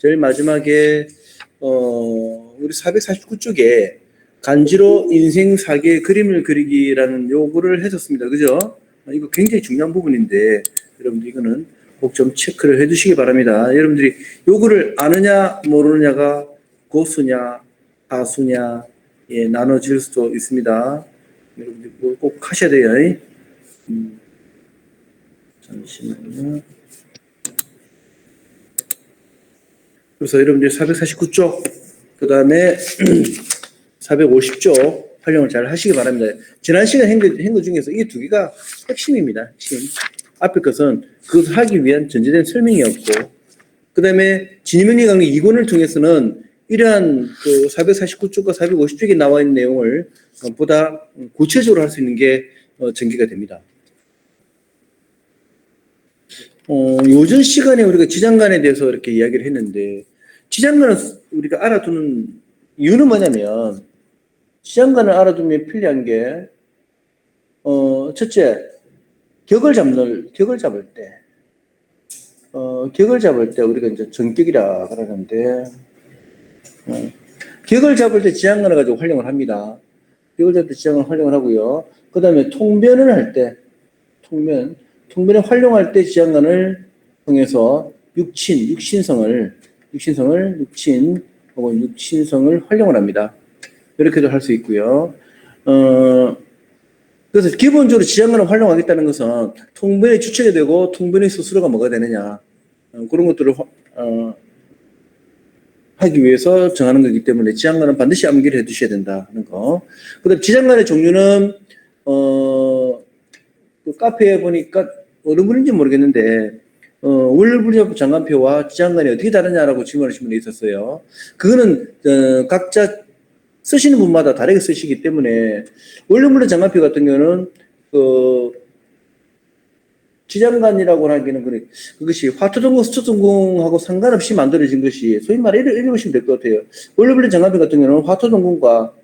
제일 마지막에 어 우리 449쪽에 간지로 인생 사계 그림을 그리기라는 요구를 했었습니다. 그죠? 아, 이거 굉장히 중요한 부분인데 여러분들 이거는 꼭 좀 체크를 해주시기 바랍니다. 여러분들이 요구를 아느냐 모르느냐가 고수냐 가수냐 예, 나눠질 수도 있습니다. 여러분들 꼭 하셔야 돼요. 음, 잠시만요. 그래서 여러분들 449쪽, 그 다음에 450쪽 활용을 잘 하시기 바랍니다. 지난 시간 행거, 행거 중에서 이 두 개가 핵심입니다. 핵심. 앞에 것은 그것을 하기 위한 전제된 설명이었고, 그 다음에 진입명리 강의 2권을 통해서는 이러한 그 449쪽과 450쪽에 나와 있는 내용을 어, 보다 구체적으로 할 수 있는 게 어, 전개가 됩니다. 어, 요전 시간에 우리가 지장간에 대해서 이렇게 이야기를 했는데, 지장간은 우리가 알아두는 이유는 뭐냐면, 지장간을 알아두면 편리한 게, 어, 첫째, 격을 잡는, 격을 잡을 때, 어, 격을 잡을 때 우리가 이제 전격이라 그러는데, 어, 격을 잡을 때 지장간을 가지고 활용을 합니다. 격을 잡을 때 지장간을 활용을 하고요. 그 다음에 통변을 할 때, 통변, 통변에 활용할 때 지장간을 통해서 육친, 육신성을, 육신성을, 육친, 혹은 육신성을 활용을 합니다. 이렇게도 할 수 있고요. 어, 그래서 기본적으로 지장간을 활용하겠다는 것은 통변의 주체가 되고 통변의 스스로가 뭐가 되느냐. 어, 그런 것들을 화- 어, 하기 위해서 정하는 거기 때문에 지장간은 반드시 암기를 해 두셔야 된다 하는 거. 그 다음 지장간의 종류는, 어, 그 카페에 보니까 어느 분인지 모르겠는데 어, 월불협 장관표와 지장간이 어떻게 다르냐라고 질문하신 분이 있었어요. 그거는 어, 각자 쓰시는 분마다 다르게 쓰시기 때문에 원래물론 장관표 같은 경우는 그 지장간이라고 하기는 그래 그것이 화토전공 수초전공하고 상관없이 만들어진 것이 소위 말해 읽- 읽으시면 될 것 같아요. 원래물론 장관표 같은 경우는 화토전공과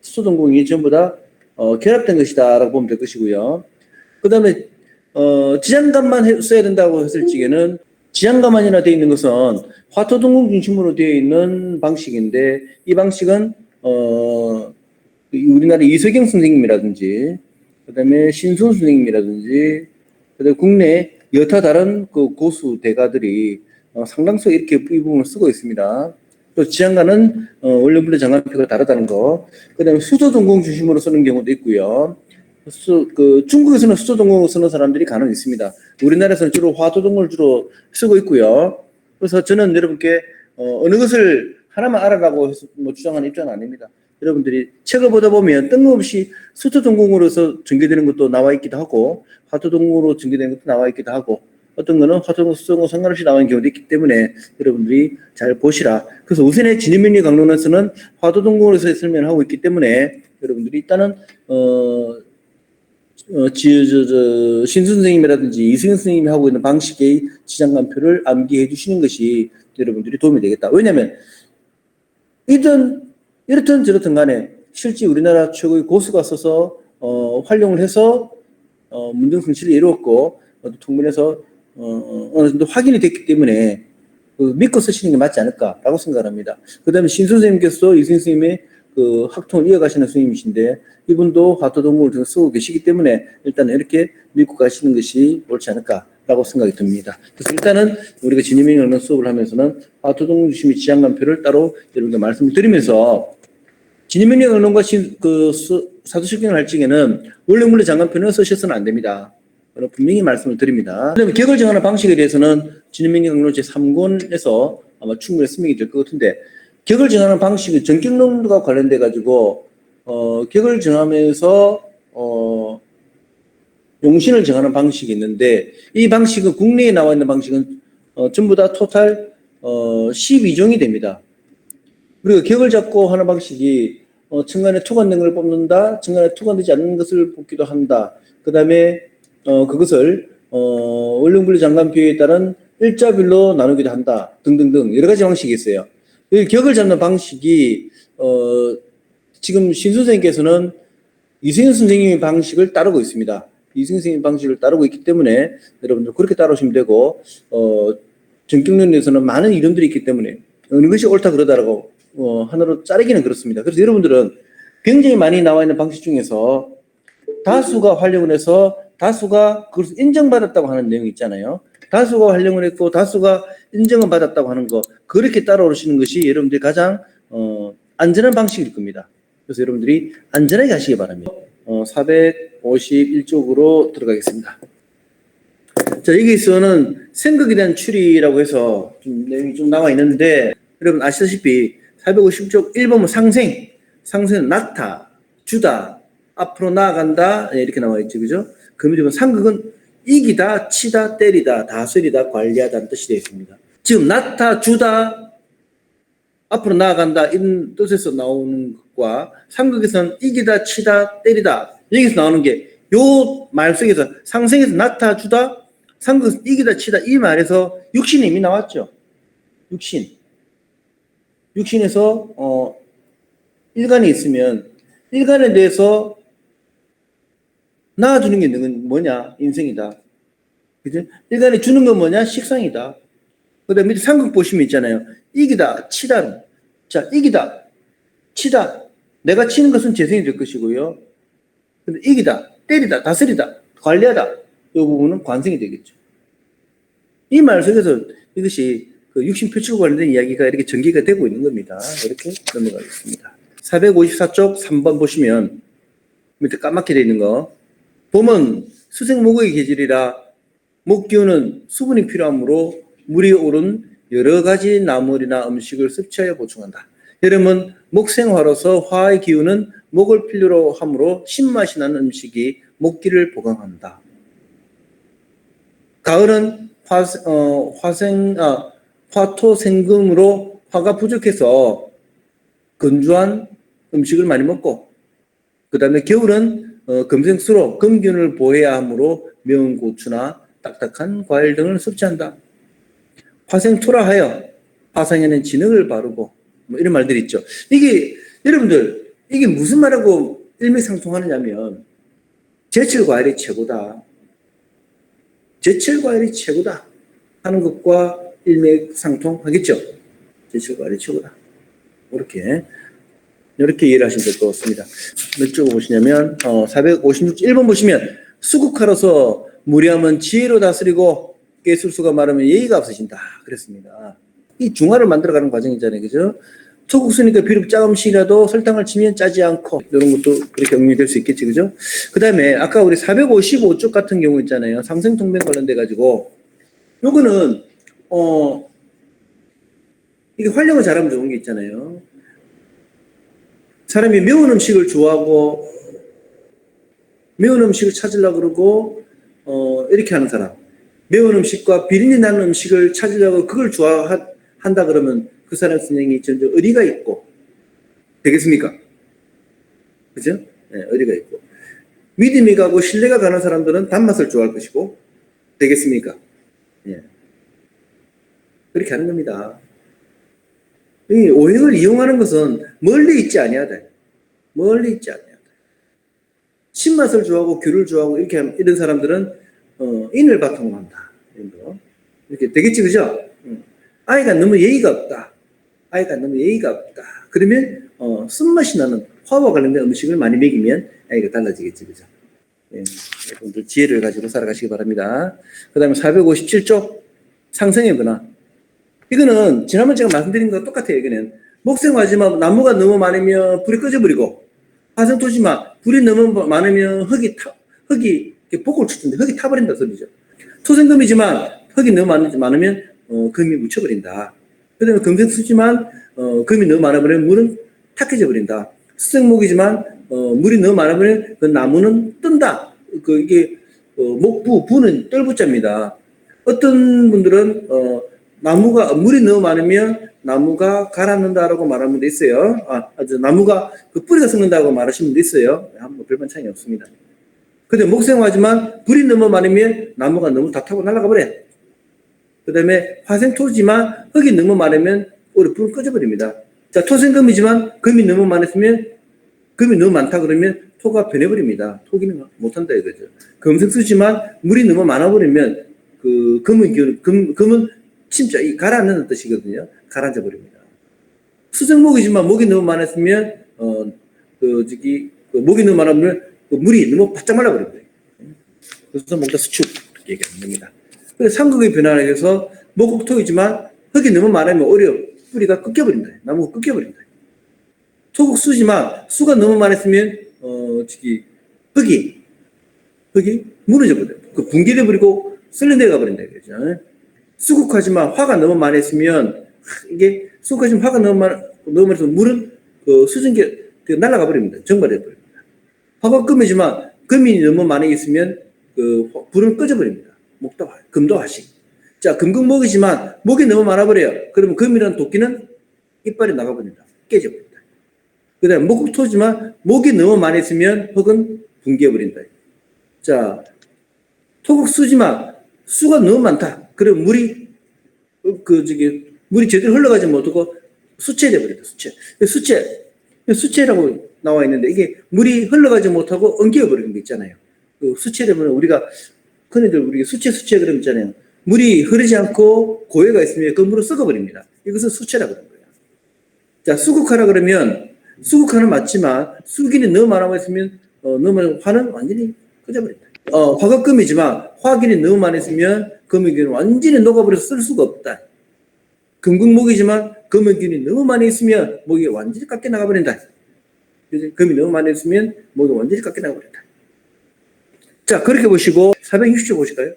수초전공이 전부 다 어, 결합된 것이다라고 보면 될 것이고요. 그 다음에, 어, 지장간만 해- 써야 된다고 했을 적에는 지장간만이나 되어 있는 것은 화토동공 중심으로 되어 있는 방식인데 이 방식은, 어, 이 우리나라 이석영 선생님이라든지 그 다음에 신순 선생님이라든지 그 다음에 국내 여타 다른 그 고수 대가들이 어, 상당수 이렇게 이 부분을 쓰고 있습니다. 또 지장간은 어, 원래물의 장관표가 다르다는 거. 그 다음에 수도 전공 중심으로 쓰는 경우도 있고요. 수, 그 중국에서는 수도 전공으로 쓰는 사람들이 간혹 있습니다. 우리나라에서는 주로 화도 전공을 주로 쓰고 있고요. 그래서 저는 여러분께 어, 느 것을 하나만 알아라고 해서 뭐 주장하는 입장은 아닙니다. 여러분들이 책을 보다 보면 뜬금없이 수도 전공으로서 전개되는 것도 나와 있기도 하고 화도 전공으로 전개되는 것도 나와 있기도 하고 어떤 거는 수도 전공 상관없이 나오는 경우도 있기 때문에 여러분들이 잘 보시라. 그래서 우선의 진입명리 강론에서는 화도 전공으로서 설명을 하고 있기 때문에 여러분들이 일단은 어 어, 지, 저, 저, 신순 선생님이라든지 이승현 선생님이 하고 있는 방식의 지장간표를 암기해 주시는 것이 여러분들이 도움이 되겠다. 왜냐면, 이든, 이렇든 저렇든 간에 실제 우리나라 최고의 고수가 써서, 어, 활용을 해서, 어, 문정 성취를 이루었고, 어, 통변에서, 어, 어, 어느 정도 확인이 됐기 때문에, 그 믿고 쓰시는 게 맞지 않을까라고 생각합니다. 그 다음에 신순 선생님께서 이승현 선생님의 그 학통을 이어가시는 선생님이신데, 이분도 화토동물을 좀 쓰고 계시기 때문에 일단 이렇게 믿고 가시는 것이 옳지 않을까라고 생각이 듭니다. 그래서 일단은 우리가 진입명령 수업을 하면서는 화토동물 중심의 지향관표를 따로 여러분께 말씀을 드리면서 진입명령 언론과 그 수- 사도실경을 할 적에는 원래 물리 장관표는 쓰셔서는 안 됩니다. 분명히 말씀을 드립니다. 격을 정하는 방식에 대해서는 진입명령 언론 제3권에서 아마 충분히 설명이 될 것 같은데 격을 정하는 방식이 전격론과 관련돼 가지고 어, 격을 정하면서 어, 용신을 정하는 방식이 있는데 이 방식은 국내에 나와 있는 방식은 어, 전부 다 토탈 어, 12종이 됩니다. 그리고 격을 잡고 하는 방식이 어, 천간에 투관된 걸 뽑는다, 천간에 투관되지 않는 것을 뽑기도 한다. 그 다음에 어, 그것을 어, 원룸분리 장관표에 따른 일자별로 나누기도 한다. 등등등 여러 가지 방식이 있어요. 이 격을 잡는 방식이 어, 지금 신 선생님께서는 이승현 선생님의 방식을 따르고 있습니다. 이승현 선생님 방식을 따르고 있기 때문에 여러분들 그렇게 따르시면 되고 어, 전경련에서는 많은 이론들이 있기 때문에 어느 것이 옳다 그러다라고 어, 하나로 자르기는 그렇습니다. 그래서 여러분들은 굉장히 많이 나와 있는 방식 중에서 다수가 활용을 해서 다수가 그것을 인정받았다고 하는 내용이 있잖아요. 다수가 활용을 했고 다수가 인정을 받았다고 하는 거 그렇게 따라오시는 것이 여러분들이 가장 어, 안전한 방식일 겁니다. 그래서 여러분들이 안전하게 하시기 바랍니다. 어, 451쪽으로 들어가겠습니다. 자, 여기서는 생각에 대한 추리라고 해서 좀 내용이 좀 나와 있는데, 여러분 아시다시피 450쪽 1번은 상생, 상생은 나타, 주다, 앞으로 나아간다, 네, 이렇게 나와 있죠. 그죠? 그 보면 상극은 이기다, 치다, 때리다, 다스리다, 관리하다는 뜻이 되어 있습니다. 지금 나타, 주다, 앞으로 나아간다, 이런 뜻에서 나오는 것과 상극에서는 이기다, 치다, 때리다, 여기서 나오는 게 요 말 속에서 상생에서 나타, 주다, 상극 이기다 치다 이 말에서 육신이 이미 나왔죠. 육신. 육신에서 어 일간이 있으면 일간에 대해서 낳아주는 게 있는 뭐냐? 인생이다. 그죠? 일간에 주는 건 뭐냐? 식상이다. 그 다음에 상극 보시면 있잖아요. 이기다, 치다. 자, 이기다, 치다. 내가 치는 것은 재생이 될 것이고요. 근데 이기다, 때리다, 다스리다, 관리하다. 이 부분은 관생이 되겠죠. 이 말 속에서 이것이 그 육신 표출 관련된 이야기가 이렇게 전개가 되고 있는 겁니다. 이렇게 넘어가겠습니다. 454쪽 3번 보시면 밑에 까맣게 되어 있는 거. 봄은 수생목의 계절이라 목기운은 수분이 필요하므로 물이 오른 여러 가지 나물이나 음식을 섭취하여 보충한다. 여름은 목생화로서 화의 기운은 목을 필요로 하므로 신맛이 나는 음식이 목기를 보강한다. 가을은 화, 어, 화생, 아, 화토생금으로 화가 부족해서 건조한 음식을 많이 먹고, 그 다음에 겨울은 어, 금생수로 금균을 보해야 하므로 매운 고추나 딱딱한 과일 등을 섭취한다. 화생토라 하여 화상에는 진흙을 바르고, 뭐 이런 말들이 있죠. 이게, 여러분들, 이게 무슨 말하고 일맥상통하느냐면, 제철 과일이 최고다. 제철 과일이 최고다 하는 것과 일맥상통하겠죠. 제철 과일이 최고다. 이렇게 이렇게 이해를 하시면 될 것 같습니다. 몇쪽 보시냐면 어, 456 1번 보시면 수국하로서 무리함은 지혜로 다스리고 깨술수가 많으면 예의가 없으신다. 그랬습니다. 이 중화를 만들어가는 과정이잖아요. 그죠? 소국수니까 비록 조금씩이라도 설탕을 치면 짜지 않고 이런 것도 그렇게 응용될 수 있겠지 그죠? 그 다음에 아까 우리 455쪽 같은 경우 있잖아요 상생통변 관련돼 가지고 요거는 어 이게 활용을 잘하면 좋은 게 있잖아요 사람이 매운 음식을 좋아하고 매운 음식을 찾으려고 그러고 어 이렇게 하는 사람 매운 음식과 비린내 나는 음식을 찾으려고 그걸 좋아한다 그러면 그 사람 선생이 전혀 의리가 있고 되겠습니까? 그죠? 네, 의리가 있고 믿음이 가고 신뢰가 가는 사람들은 단맛을 좋아할 것이고 되겠습니까? 예. 그렇게 하는 겁니다. 이 오행을 이용하는 것은 멀리 있지 아니하다. 멀리 있지 아니하다. 신맛을 좋아하고 귤을 좋아하고 이렇게 이런 사람들은 어, 인을 바탕으로 한다. 이렇게 되겠지 그죠? 응. 아이가 너무 예의가 없다. 아이가 너무 예의가 없다. 그러면 어, 쓴맛이 나는 화와 관련된 음식을 많이 먹이면 아이가 달라지겠지, 그죠? 예, 여러분들 지혜를 가지고 살아가시기 바랍니다. 그 다음에 457쪽 상승의 변화. 이거는 지난번 제가 말씀드린 거 똑같아요. 이거는 목생화지만 나무가 너무 많으면 불이 꺼져버리고 화생토지만 불이 너무 많으면 흙이 타, 흙이 복을 추던데 흙이 타버린다 소리죠. 토생금이지만 흙이 너무 많, 많으면 어, 금이 묻혀버린다. 그 다음에 금생수지만 어, 금이 너무 많아버리면 물은 탁해져 버린다. 수생목이지만 어, 물이 너무 많아버리면 그 나무는 뜬다. 그 이게 어, 목부 부는 떨부자입니다. 어떤 분들은 어, 나무가 물이 너무 많으면 나무가 가라앉는다라고 말하는 분도 있어요. 아, 나무가 그 뿌리가 썩는다고 말하시는 분도 있어요. 한번 별반 차이 없습니다. 근데 목생화지만 불이 너무 많으면 나무가 너무 다 타고 날아가 버려. 그 다음에 화생토지만 흙이 너무 많으면 오래 불 꺼져버립니다. 자, 토생금이지만 금이 너무 많았으면 금이 너무 많다 그러면 토가 변해버립니다. 토기는 못한다 이거죠. 금생수지만 물이 너무 많아버리면 그 금은 금, 금은 침자, 이 가라앉는 뜻이거든요. 가라앉아 버립니다. 수정목이지만 목이 너무 많았으면, 어, 그, 저기, 그 목이 너무 많으면 그 물이 너무 바짝 말라버립니다. 그래서 목다 수축, 이렇게 얘기하는 겁니다. 그래서 삼국의 변화를 해서 목국토이지만 흙이 너무 많으면 오히려 뿌리가 꺾여버린다. 나무가 꺾여버린다. 토국수지만 수가 너무 많았으면, 어, 저기, 흙이, 흙이 무너져 버려요. 그 붕괴돼 버리고 쓸려내가 버린다. 그죠? 수국하지만 화가 너무 많았으면, 이게 수국하지만 화가 너무 많, 너무 많아서 물은 그 수증기 그 날아가 버립니다. 정발해 버립니다. 화가 금이지만 금이 너무 많이 있으면 그 화- 불은 꺼져 버립니다. 목도 화- 금도 화식. 자, 금금목이지만 목이 너무 많아 버려요. 그러면 금이라는 도끼는 이빨이 나가 버립니다. 깨져 버립니다. 그다음에 목토지만 목이 너무 많이 있으면 흙은 붕괴해 버린다. 자, 토국수지만 수가 너무 많다. 그러면 물이 어, 그 저기 물이 제대로 흘러가지 못하고 수체돼 버린다. 수체. 수체. 수체라고 나와 있는데 이게 물이 흘러가지 못하고 엉겨 버리는 게 있잖아요. 그 수체되면 우리가 흔히들 우리 수체 수체 그런 거 있잖아요. 물이 흐르지 않고 고해가 있으면 그 물을 썩어 버립니다. 이것을 수체라고 그러는 거예요. 자, 수국하라 그러면 수국하는 맞지만 수기는 너무 많아 있으면 어, 너무 화는 완전히 꺼져버린다. 어, 화가 금이지만 화기는 너무 많이 있으면 금이기는 완전히 녹아버려서 쓸 수가 없다. 금국목이지만 금은균이 너무 많이 있으면 목이 완전히 깎여 나가버린다. 금이 너무 많이 있으면 목이 완전히 깎여 나가버린다. 자, 그렇게 보시고 460조 보실까요?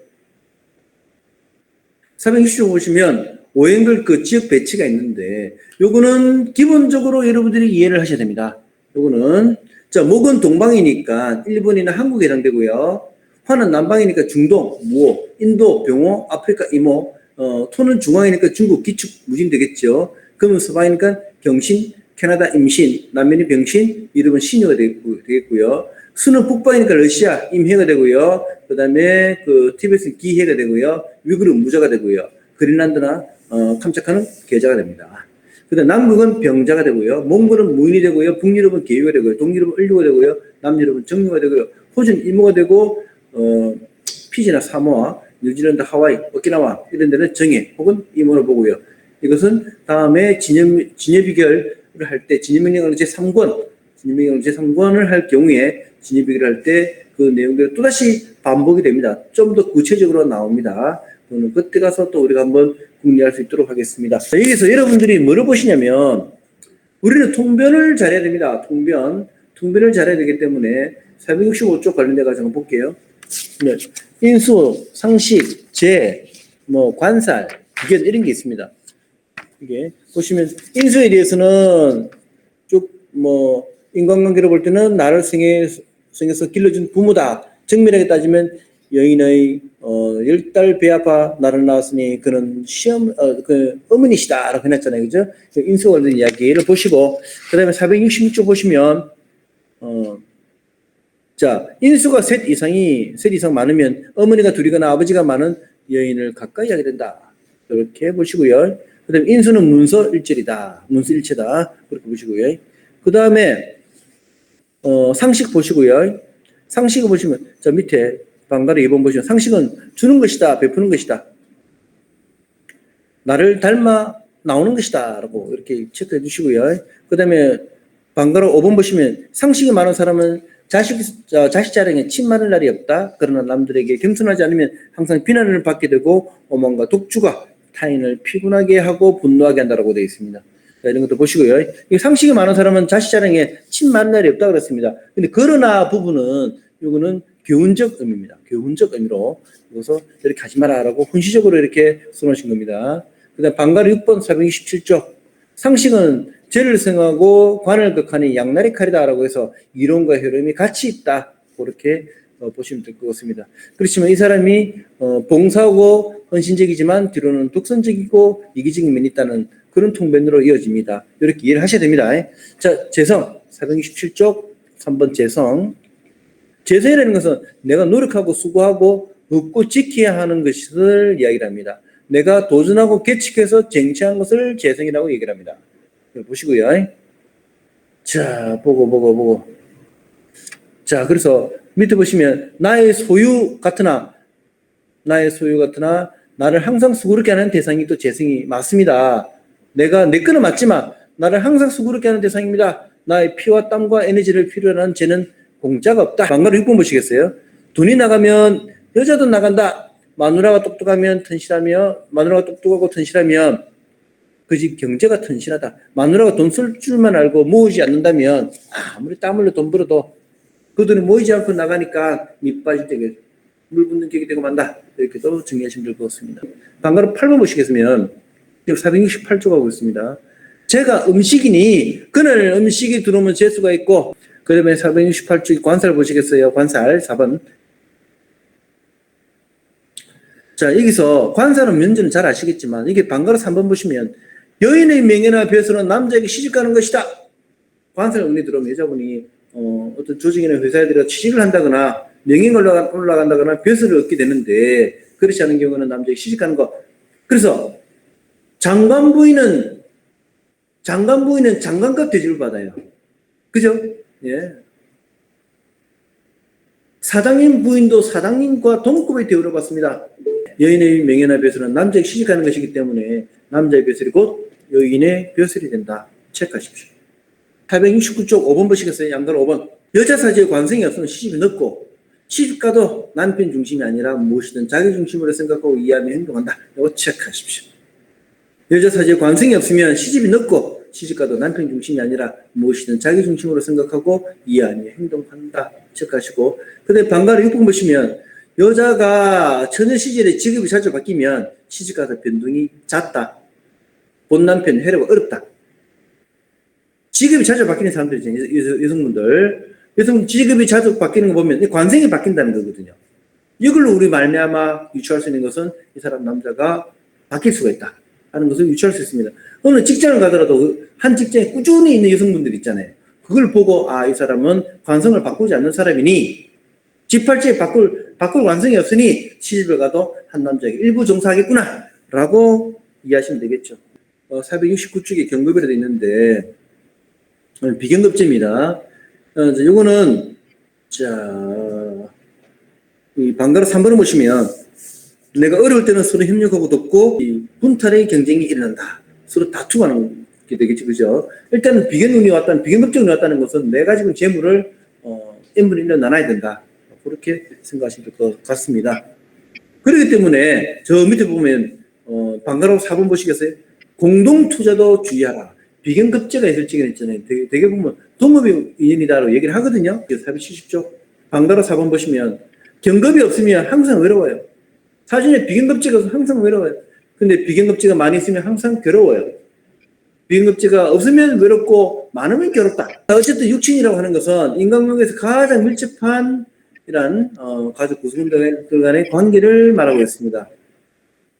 460조 보시면 오행글 그 지역 배치가 있는데 요거는 기본적으로 여러분들이 이해를 하셔야 됩니다. 요거는 자, 목은 동방이니까 일본이나 한국에 해당되고요. 화는 남방이니까 중동, 무호, 인도, 병호, 아프리카 이모, 어, 토는 중앙이니까 중국 기축 무진 되겠죠. 금은 서방이니까 경신, 캐나다 임신, 남면이 병신, 이름은 신유가 되겠고- 되겠고요. 수는 북방이니까 러시아 임해가 되고요. 그 다음에 그 티베트는 기해가 되고요. 위구르는 무자가 되고요. 그린란드나 어, 캄차카는 계자가 됩니다. 그 다음 남극은 병자가 되고요. 몽골은 무인이 되고요. 북유럽은 계유가 되고요. 동유럽은 을류가 되고요. 남유럽은 정유가 되고요. 호주는 이모가 되고 어, 피지나 사모아, 뉴질랜드, 하와이, 오키나와 이런 데는 정예 혹은 이모로 보고요. 이것은 다음에 진여, 진여 비결을 할 때 진여명령을 제3권, 진여명령을 제3권을 할 경우에 진여 비결을 할 때 그 내용들이 또다시 반복이 됩니다. 좀 더 구체적으로 나옵니다. 그거는 그때 가서 또 우리가 한번 궁리할 수 있도록 하겠습니다. 자, 여기서 여러분들이 뭐를 보시냐면 우리는 통변을 잘해야 됩니다. 통변. 통변을 잘해야 되기 때문에 465쪽 관련돼 가지고 한번 볼게요. 네. 인수, 상식, 재, 뭐 관살, 비견 이런 게 있습니다. 이게 보시면 인수에 대해서는 쭉 뭐 인간관계로 볼 때는 나를 생에 생에서 길러준 부모다. 정밀하게 따지면 여인의 어, 열달 배 아파 나를 낳았으니 그는 시험 어, 그 어머니시다라고 해놨잖아요, 그죠? 그 인수 관련 이야기를 보시고 그다음에 466쪽 보시면 어. 자, 인수가 셋 이상이, 셋 이상 많으면 어머니가 둘이거나 아버지가 많은 여인을 가까이 하게 된다. 이렇게 보시고요. 그 다음에 인수는 문서 일절이다. 문서 일체다. 그렇게 보시고요. 그 다음에, 어, 상식 보시고요. 상식을 보시면, 저 밑에 방가루 2번 보시면 상식은 주는 것이다. 베푸는 것이다. 나를 닮아 나오는 것이다. 라고 이렇게 체크해 주시고요. 그 다음에 방가루 5번 보시면 상식이 많은 사람은 자식, 자, 자식 자랑에 침많을 날이 없다. 그러나 남들에게 겸손하지 않으면 항상 비난을 받게 되고 오만과 독주가 타인을 피곤하게 하고 분노하게 한다라고 되어 있습니다. 자, 이런 것도 보시고요. 이 상식이 많은 사람은 자식 자랑에 침 많은 날이 없다 그랬습니다. 근데 그러나 부분은 이거는 교훈적 의미입니다. 교훈적 의미로 이것을 이렇게 하지 마라라고 훈시적으로 이렇게 써놓으신 겁니다. 그 다음 방가루 6번 427조 상식은 죄를 생하고 관을 극하니 양날의 칼이다라고 해서 이론과 흐름이 같이 있다. 그렇게 어, 보시면 될 것 같습니다. 그렇지만 이 사람이 어, 봉사하고 헌신적이지만 뒤로는 독선적이고 이기적인 면이 있다는 그런 통변으로 이어집니다. 이렇게 이해를 하셔야 됩니다. 자, 재성 427쪽 3번 재성 재성이라는 것은 내가 노력하고 수고하고 얻고 지켜야 하는 것을 이야기를 합니다. 내가 도전하고 계측해서 쟁취한 것을 재성이라고 얘기를 합니다. 보시고요. 자, 보고, 보고, 보고. 자, 그래서 밑에 보시면, 나의 소유 같으나, 나의 소유 같으나, 나를 항상 수고롭게 하는 대상이 또 재성이 맞습니다. 내가 내 거는 맞지만 나를 항상 수고롭게 하는 대상입니다. 나의 피와 땀과 에너지를 필요로 하는 쟤는 공짜가 없다. 방가로 6번 보시겠어요? 돈이 나가면 여자도 나간다. 마누라가 똑똑하면 튼실하며 마누라가 똑똑하고 튼실하면 그 집 경제가 튼실하다. 마누라가 돈 쓸 줄만 알고 모으지 않는다면 아무리 땀 흘려 돈 벌어도 그 돈이 모이지 않고 나가니까 밑 빠질 때게 물 붓는 격이 되고 만다. 이렇게도 정리하시면 될 것 같습니다. 방가로 8번 보시겠으면 468조 가고 있습니다. 제가 음식이니 그날 음식이 들어오면 재수가 있고 그 다음에 468조 관살 보시겠어요? 관살 4번 자 여기서 관살은 면제는 잘 아시겠지만 이게 방가로 3번 보시면 여인의 명예나 배수는 남자에게 시집가는 것이다. 관살 운이 들어오면 여자분이 어, 어떤 조직이나 회사에 들어 취직을 한다거나 명예가 올라가, 올라간다거나 배수를 얻게 되는데 그렇지 않은 경우는 남자에게 시집가는 거. 그래서 장관 부인은 장관 부인은 장관급 대접을 받아요. 그죠? 예. 사장님 부인도 사장님과 동급의 대우를 받습니다. 여인의 명예나 벼슬은 남자에게 시집가는 것이기 때문에 남자의 벼슬이 곧 여인의 벼슬이 된다. 체크하십시오. 869쪽 5번 보시겠어요? 양가로 5번. 여자 사지에 관성이 없으면 시집이 늦고 시집가도 남편 중심이 아니라 무엇이든 자기 중심으로 생각하고 이해하며 행동한다. 이거 체크하십시오. 여자 사지에 관성이 없으면 시집이 늦고 시집가도 남편 중심이 아니라 무엇이든 자기 중심으로 생각하고 이해하며 행동한다. 체크하시고 근데 방가를 6번 보시면 여자가 처녀 시절에 직업이 자주 바뀌면 시집가서 변동이 잦다. 본 남편 해려가 어렵다. 직업이 자주 바뀌는 사람들 있잖아요. 여- 여 성분들. 여성 직업이 자주 바뀌는 거 보면 이 관성이 바뀐다는 거거든요. 이걸로 우리 말미암아 유추할 수 있는 것은 이 사람 남자가 바뀔 수가 있다. 하는 것을 유추할 수 있습니다. 어느 직장을 가더라도 그한 직장에 꾸준히 있는 여성분들 있잖아요. 그걸 보고 아 이 사람은 관성을 바꾸지 않는 사람이니 집팔찌에 바꿀 바꿀 관성이 없으니 시집을 가도 한 남자에게 일부 종사하겠구나 라고 이해하시면 되겠죠. 어, 469쪽에 경급이라도 있는데 어, 비경급제입니다. 어, 이제 요거는 자, 이 방가로 3번을 보시면 내가 어려울 때는 서로 협력하고 돕고 이 분탈의 경쟁이 일어난다. 서로 다투고 하는 게 되겠지, 그죠? 일단은 비견운이 왔다는, 비견급적운이 왔다는 것은 내가 지금 재물을, 어, n분의 1로 나눠야 된다. 그렇게 생각하시면 될 것 같습니다. 그렇기 때문에 저 밑에 보면, 어, 방가로 4번 보시겠어요? 공동 투자도 주의하라. 비견급제가 있을 적에는 있잖아요. 되게, 되게 보면 동업이 인연이다라고 얘기를 하거든요. 470조. 방가로 4번 보시면 경급이 없으면 항상 외로워요. 사진에 비견급제가 없으면 항상 외로워요. 근데 비견급제가 많이 있으면 항상 괴로워요. 비견급제가 없으면 외롭고 많으면 괴롭다. 어쨌든 육친이라고 하는 것은 인간관계에서 가장 밀접한 이란 어, 가족 구성들 간의 관계를 말하고 있습니다.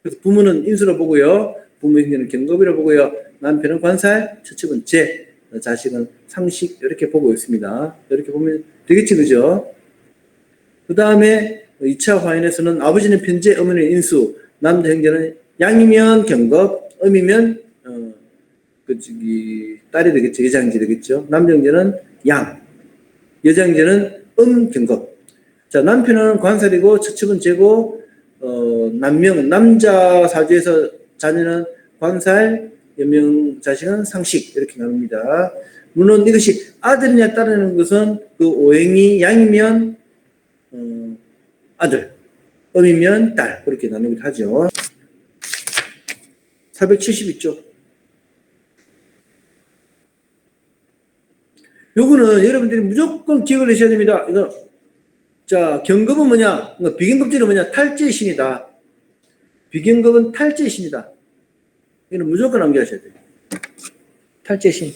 그래서 부모는 인수로 보고요. 부모 형제는 경급이라 보고요. 남편은 관살, 처첩은 재, 어, 자식은 상식 이렇게 보고 있습니다. 이렇게 보면 되겠지 그죠? 그 다음에 2차 화인에서는 아버지는 편재, 어머니는 인수, 남자 형제는 양이면 경급, 음이면 어, 그 저기 딸이 되겠죠, 여자 형제 되겠죠. 남자 형제는 양, 여자 형제는 음 경급. 자 남편은 관살이고 처첩은 재고 어, 남명 남자 사주에서 자녀는 관살, 여명 자식은 상식 이렇게 나눕니다. 물론 이것이 아들이냐 딸이냐는 것은 그 오행이 양이면 어, 아들, 음이면 딸 그렇게 나누기도 하죠. 472조. 요거는 여러분들이 무조건 기억을 하셔야 됩니다. 이거 자 경급은 뭐냐? 비경급제는 뭐냐? 탈제의 신이다. 비경급은 탈제의 신이다. 이는 무조건 암기하셔야 돼요. 탈제의 신.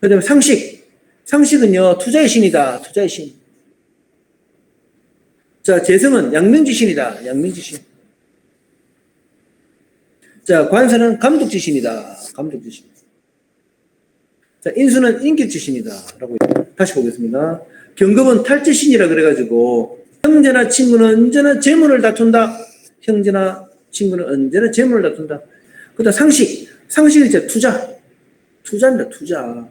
그 다음에 상식. 상식은요, 투자의 신이다. 투자의 신. 자, 재성은 양명지 신이다. 양명지 신. 자, 관사는 감독지 신이다. 감독지 신. 자, 인수는 인격지 신이다. 라고 다시 보겠습니다. 경급은 탈제 신이라 그래가지고 형제나 친구는 언제나 재물을 다툰다. 형제나 친구는 언제나 재물을 다툰다. 그 다음 상식. 상식은 이제 투자. 투자입니다. 투자.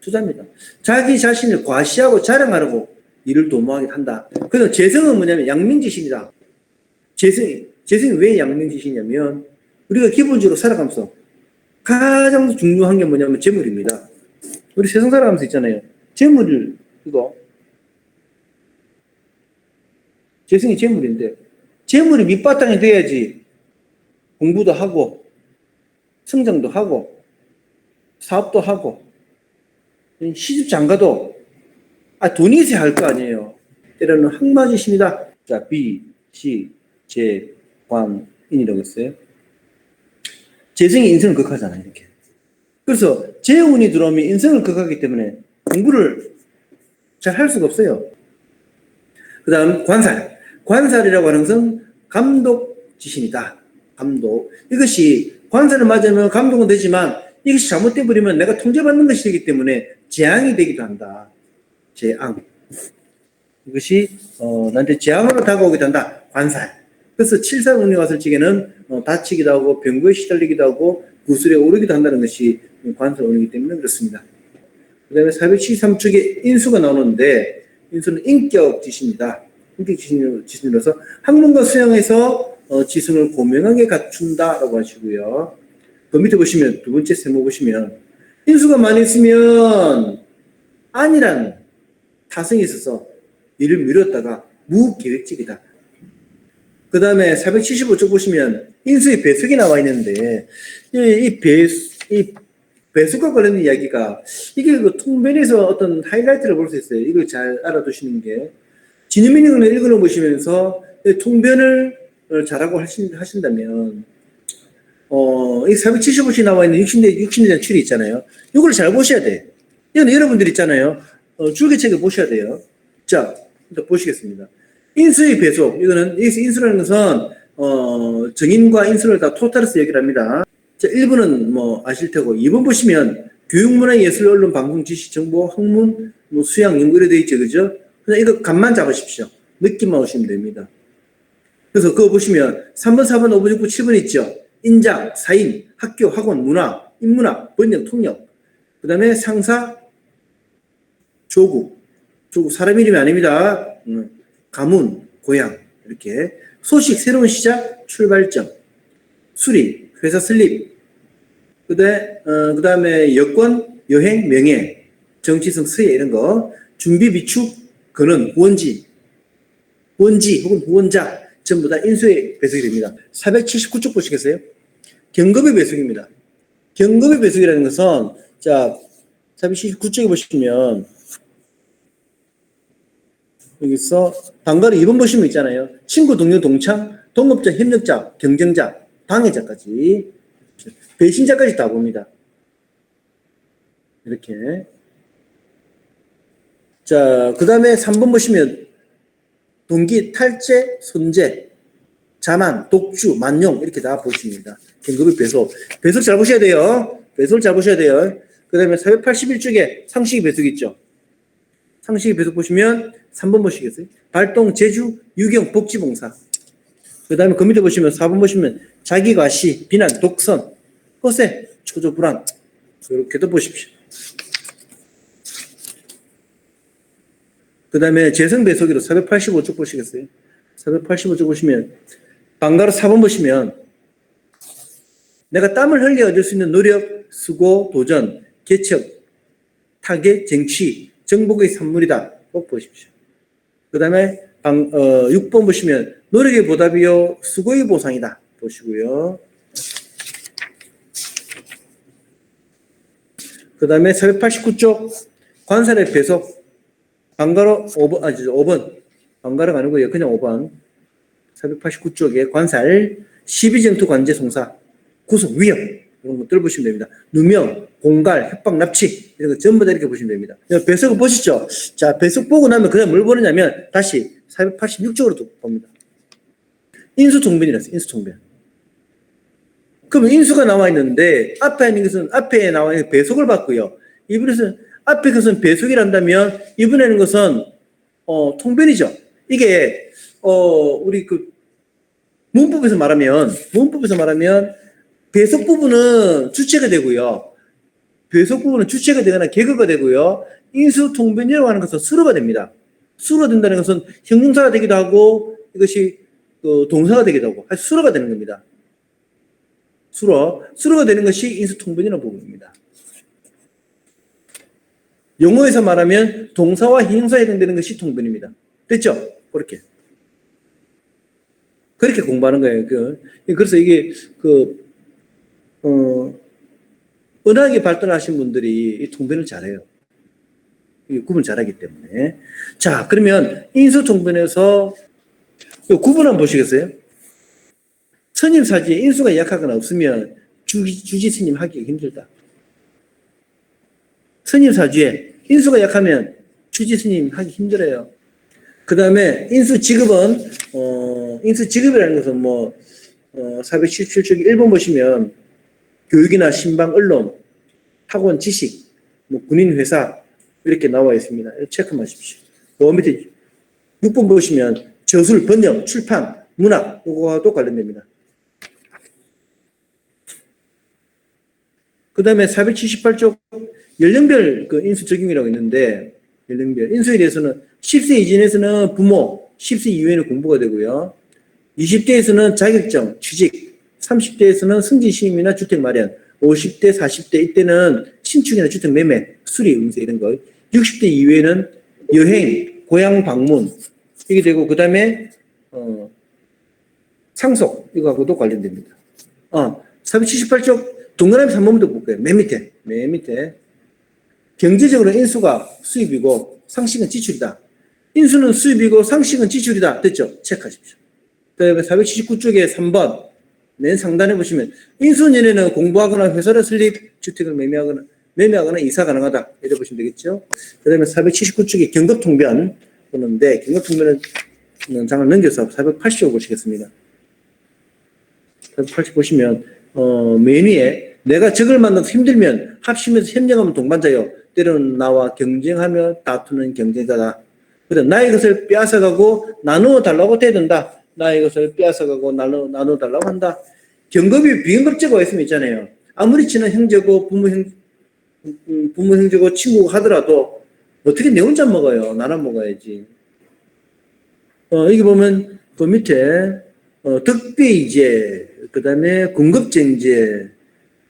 투자입니다. 자기 자신을 과시하고 자랑하려고 일을 도모하게 한다. 그래서 재성은 뭐냐면 양민지신이다. 재성이, 재성이 왜 양면지시냐면, 우리가 기본적으로 살아가면서 가장 중요한 게 뭐냐면 재물입니다. 우리 세상 살아가면서 있잖아요. 재물을, 이거. 재성이 재물인데, 재물이 밑바탕이 돼야지 공부도 하고, 성장도 하고, 사업도 하고, 시집 장가도, 아, 돈이 있어야 할 거 아니에요. 때로는 항마지십니다. 자, 비, 시, 재, 관, 인이라고 했어요. 재성이 인성을 극하잖아요, 이렇게. 그래서 재운이 들어오면 인성을 극하기 때문에 공부를 잘 할 수가 없어요. 그 다음, 관살. 관살이라고 하는 것은 감독 지신이다. 감독. 이것이 관살을 맞으면 감독은 되지만 이것이 잘못돼 버리면 내가 통제받는 것이 되기 때문에 재앙이 되기도 한다. 재앙. 이것이 어, 나한테 재앙으로 다가오기도 한다. 관살. 그래서 칠사운이 왔을 적에는 어, 다치기도 하고 병고에 시달리기도 하고 구슬에 오르기도 한다는 것이 관살운이기 때문에 그렇습니다. 그 다음에 473쪽에 인수가 나오는데 인수는 인격 지신이다. 지신- 지신으로서 학문과 수양에서 어, 지성을 고명하게 갖춘다라고 하시고요. 그 밑에 보시면 두 번째 세모 보시면 인수가 많이 있으면 안이란 타성이 있어서 일을 미뤘다가 무계획적이다. 그 다음에 475쪽 보시면 인수의 배속이 나와 있는데 이, 이 배수, 이 배속과 관련된 이야기가 이게 그 통변에서 어떤 하이라이트를 볼 수 있어요. 이걸 잘 알아두시는 게 진유민을 읽어 보시면서 이 통변을 어, 잘하고 하신, 하신다면 어, 이 475시 나와 있는 60대, 60대 대한 추리 있잖아요. 이걸 잘 보셔야 돼. 이건 여러분들 있잖아요. 어, 줄기책을 보셔야 돼요. 자, 일단 보시겠습니다. 인수의 배속. 이거는, 여기서 인수라는 것은, 어, 정인과 인수를 다 토탈에서 얘기를 합니다. 자, 1번은 뭐 아실 테고, 2번 보시면 교육문화 예술 언론 방송 지식 정보 학문 뭐 수양 연구로 되어 있죠. 그죠? 그냥 이거 감만 잡으십시오. 느낌만 오시면 됩니다. 그래서 그거 보시면 3번, 4번, 5번, 6번, 7번 있죠. 인장, 사인, 학교, 학원, 문화, 인문학, 번역, 통역. 그 다음에 상사, 조국. 조국 사람 이름이 아닙니다. 음, 가문, 고향. 이렇게. 소식, 새로운 시작, 출발점. 수리, 회사 설립. 그 다음에 여권, 여행, 명예, 정치성, 수혜 이런 거. 준비, 비축, 근원, 후원지. 후원지 혹은 후원자. 전부 다 인수의 배속이 됩니다. 479쪽 보시겠어요? 경급의 배속입니다. 경급의 배속이라는 것은, 자, 479쪽에 보시면, 여기서 방가루 2번 보시면 있잖아요. 친구, 동료, 동창, 동업자, 협력자, 경쟁자, 방해자까지, 배신자까지 다 봅니다. 이렇게. 자, 그 다음에 3번 보시면, 동기, 탈제, 손재, 자만, 독주, 만용 이렇게 다 보십니다. 긴급의 배속. 배속 잘 보셔야 돼요. 배속을 잘 보셔야 돼요. 그 다음에 481쪽에 상식의 배속 있죠. 상식의 배속 보시면 3번 보시겠어요? 발동, 제주, 유경, 복지봉사. 그 다음에 그 밑에 보시면 4번 보시면 자기과시, 비난, 독선, 허세, 초조, 불안. 이렇게도 보십시오. 그 다음에 재성 배속으로 485쪽 보시겠어요? 485쪽 보시면 방가로 4번 보시면 내가 땀을 흘려 얻을 수 있는 노력, 수고, 도전, 개척, 타겟, 쟁취, 정복의 산물이다. 꼭 보십시오. 그 다음에 방, 어, 6번 보시면 노력의 보답이요, 수고의 보상이다. 보시고요. 그 다음에 489쪽 관살의 배속 방가로 5번, 아니, 5번. 방가로가 아니고요. 그냥 5번. 489쪽에 관살, 12정투 관제 송사, 구속, 위협. 이런 것들 보시면 됩니다. 누명, 공갈, 협박, 납치. 이런 거 전부 다 이렇게 보시면 됩니다. 배속을 보시죠. 자, 배속 보고 나면 그다음 뭘 보느냐면 다시 486쪽으로 또 봅니다. 인수통변이라서 인수통변. 그럼 인수가 나와 있는데 앞에 있는 것은 앞에 나와 있는 배속을 받고요. 이분에서는 앞에 것은 배속이란다면 이번에는 것은 어, 통변이죠. 이게 어, 우리 그 문법에서 말하면 문법에서 말하면 배속 부분은 주체가 되고요. 배속 부분은 주체가 되거나 개그가 되고요. 인수 통변이라고 하는 것은 수로가 됩니다. 수로 된다는 것은 형용사가 되기도 하고 이것이 그 동사가 되기도 하고 수로가 되는 겁니다. 수로. 수로가 되는 것이 인수 통변이라는 부분입니다. 영어에서 말하면 동사와 형사에 해당되는 것이 통변입니다. 됐죠? 그렇게. 그렇게 공부하는 거예요. 그, 그래서 이게, 그, 어, 은하계 발달하신 분들이 이 통변을 잘해요. 이 구분 잘하기 때문에. 자, 그러면 인수통변에서 요 구분 한번 보시겠어요? 스님 사지에 인수가 약하거나 없으면 주, 주지 스님 하기 힘들다. 스님 사주에 인수가 약하면 주지 스님 하기 힘들어요. 그 다음에 인수 지급은, 어, 인수 지급이라는 것은 뭐, 어, 477쪽 1번 보시면 교육이나 신방, 언론, 학원, 지식, 뭐 군인 회사 이렇게 나와 있습니다. 체크 마십시오. 그 밑에 6번 보시면 저술, 번역, 출판, 문학 이거와도 관련됩니다. 그 다음에 478쪽 연령별 그 인수 적용이라고 있는데 연령별 인수에 대해서는 10세 이전에서는 부모, 10세 이후에는 공부가 되고요. 20대에서는 자격증, 취직, 30대에서는 승진 시임이나 주택 마련, 50대, 40대 이때는 신축이나 주택 매매, 수리, 응세 이런 거. 60대 이후에는 여행, 고향 방문 이게 되고 그 다음에 어, 상속 이거하고도 관련됩니다. 어, 478쪽 동그라미 3번부터 볼게요. 맨 밑에, 맨 밑에 경제적으로 인수가 수입이고 상식은 지출이다. 인수는 수입이고 상식은 지출이다. 됐죠? 체크하십시오. 그 다음에 479쪽에 3번 맨 상단에 보시면 인수년에는 공부하거나 회사를 설립, 주택을 매매하거나 매매하거나 이사 가능하다. 이렇게 보시면 되겠죠. 그 다음에 479쪽에 경급통변 보는데 경급통변은 장을 넘겨서 480쪽 보시겠습니다. 480 보시면 어, 맨 위에 내가 적을 만나서 힘들면 합심해서 협력하면 동반자요. 때로는 나와 경쟁하며 다투는 경쟁자다. 그래 나의 것을 빼앗아가고 나누어 달라고 대든다. 나의 것을 빼앗아가고 나누, 나누어 달라고 한다. 경급이 비경급제가 있으면 있잖아요. 아무리 친한 형제고 부모 형 음, 부모 형제고 친구고 하더라도 어떻게 내 혼자 먹어요? 나눠 먹어야지. 어, 여기 보면 그 밑에 어, 득비이제 그 다음에 군급쟁제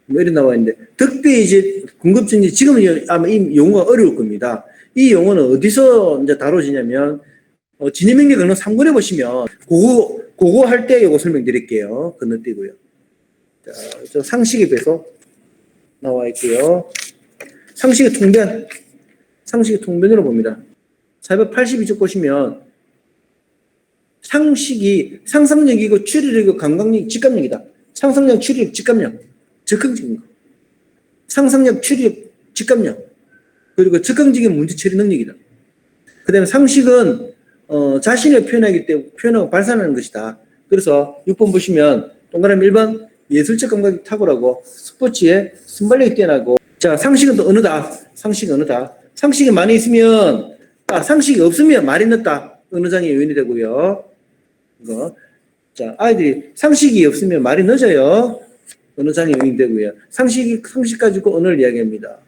뭐 이런 나와 있는데 득비 이제 군급쟁제 지금은 아마 이 용어가 어려울 겁니다. 이 용어는 어디서 이제 다뤄지냐면 어, 진입명령 걸는 3권에 보시면 그거 그거 할때 이거 설명드릴게요. 건너뛰고요. 자, 저 상식에 비해서 나와 있고요. 상식의 통변, 상식의 통변으로 봅니다. 482쪽 보시면 상식이 상상력이고 추리력이고 감각력, 직감력이다. 상상력, 추리력, 직감력, 적극적인 거. 상상력, 추리력, 직감력. 그리고 적극적인 문제 처리 능력이다. 그 다음에 상식은 어, 자신을 표현하기 때문에 표현하고 발산하는 것이다. 그래서 6번 보시면 동그라미 1번 예술적 감각이 탁월하고 스포츠에 순발력이 뛰어나고 자 상식은 또 어느다 상식은 어느다 상식이 많이 있으면 아 상식이 없으면 말이 늦다 장의 요인이 되고요 이거 자 아이들이 상식이 없으면 말이 늦어요 어느 장의 요인이 되고요. 상식이 상식 가지고 언어를 이야기합니다